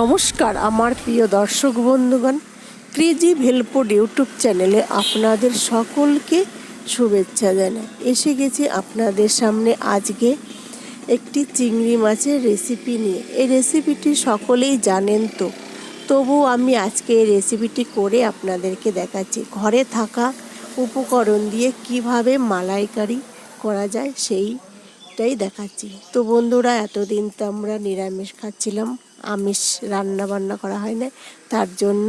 নমস্কার, আমার প্রিয় দর্শক বন্ধুগণ। ক্রেজি ভেলপোড ইউটিউব চ্যানেলে আপনাদের সকলকে শুভেচ্ছা জানাই। এসে গেছি আপনাদের সামনে আজকে একটি চিংড়ি মাছের রেসিপি নিয়ে। এই রেসিপিটি সকলেই জানেন তো, তবু আমি আজকে এই রেসিপিটি করে আপনাদেরকে দেখাচ্ছি। ঘরে থাকা উপকরণ দিয়ে কীভাবে মালাইকারি করা যায় সেইটাই দেখাচ্ছি। তো বন্ধুরা, এতদিন তো আমরা নিরামিষ খাচ্ছিলাম। আমিষ রান্না বান্না করা হয় না তার জন্য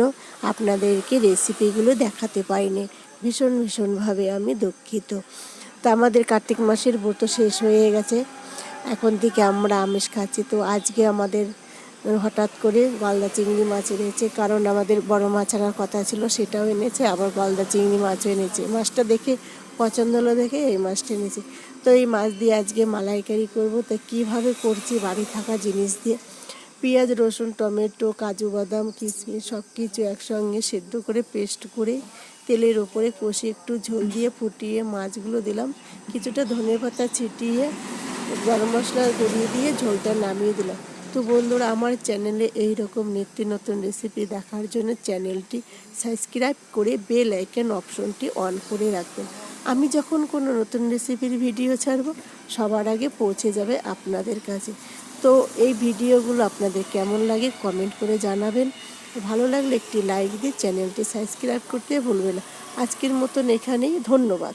আপনাদেরকে রেসিপিগুলো দেখাতে পাইনি। ভীষণ ভীষণভাবে আমি দুঃখিত। তা আমাদের কার্তিক মাসের ব্রত শেষ হয়ে গেছে। এখন থেকে আমরা আমিষ খাচ্ছি। তো আজকে আমাদের হঠাৎ করে গলদা চিংড়ি মাছ এনেছে। কারণ আমাদের বড় মাছ আনার কথা ছিল, সেটাও এনেছে। আবার গলদা চিংড়ি মাছও এনেছে। মাছটা দেখে, পছন্দ হলো দেখে এই মাছটা এনেছে। তো এই মাছ দিয়ে আজকে মালাইকারি করব। তো কীভাবে করছি? বাড়ি থাকা জিনিস দিয়ে পেঁয়াজ, রসুন, টমেটো, কাজু বাদাম, কিশমিশ সব কিছু একসঙ্গে সেদ্ধ করে পেস্ট করে তেলের ওপরে কষে একটু ঝোল দিয়ে ফুটিয়ে মাছগুলো দিলাম। কিছুটা ধনে পাতা ছিটিয়ে গরম মশলা গড়িয়ে দিয়ে ঝোলটা নামিয়ে দিলাম। তো বন্ধুরা, আমার চ্যানেলে এই রকম নিত্য নতুন রেসিপি দেখার জন্য চ্যানেলটি সাবস্ক্রাইব করে বেল আইকন অপশনটি অন করে রাখবেন। আমি যখন কোনো নতুন রেসিপির ভিডিও ছাড়ব, সবার আগে পৌঁছে যাবে আপনাদের কাছে। তো এই ভিডিওগুলো আপনাদের কেমন লাগে কমেন্ট করে জানাবেন। ভালো লাগলে একটি লাইক দিয়ে চ্যানেলটি সাবস্ক্রাইব করতে ভুলবে না। আজকের মতন এখানেই, ধন্যবাদ।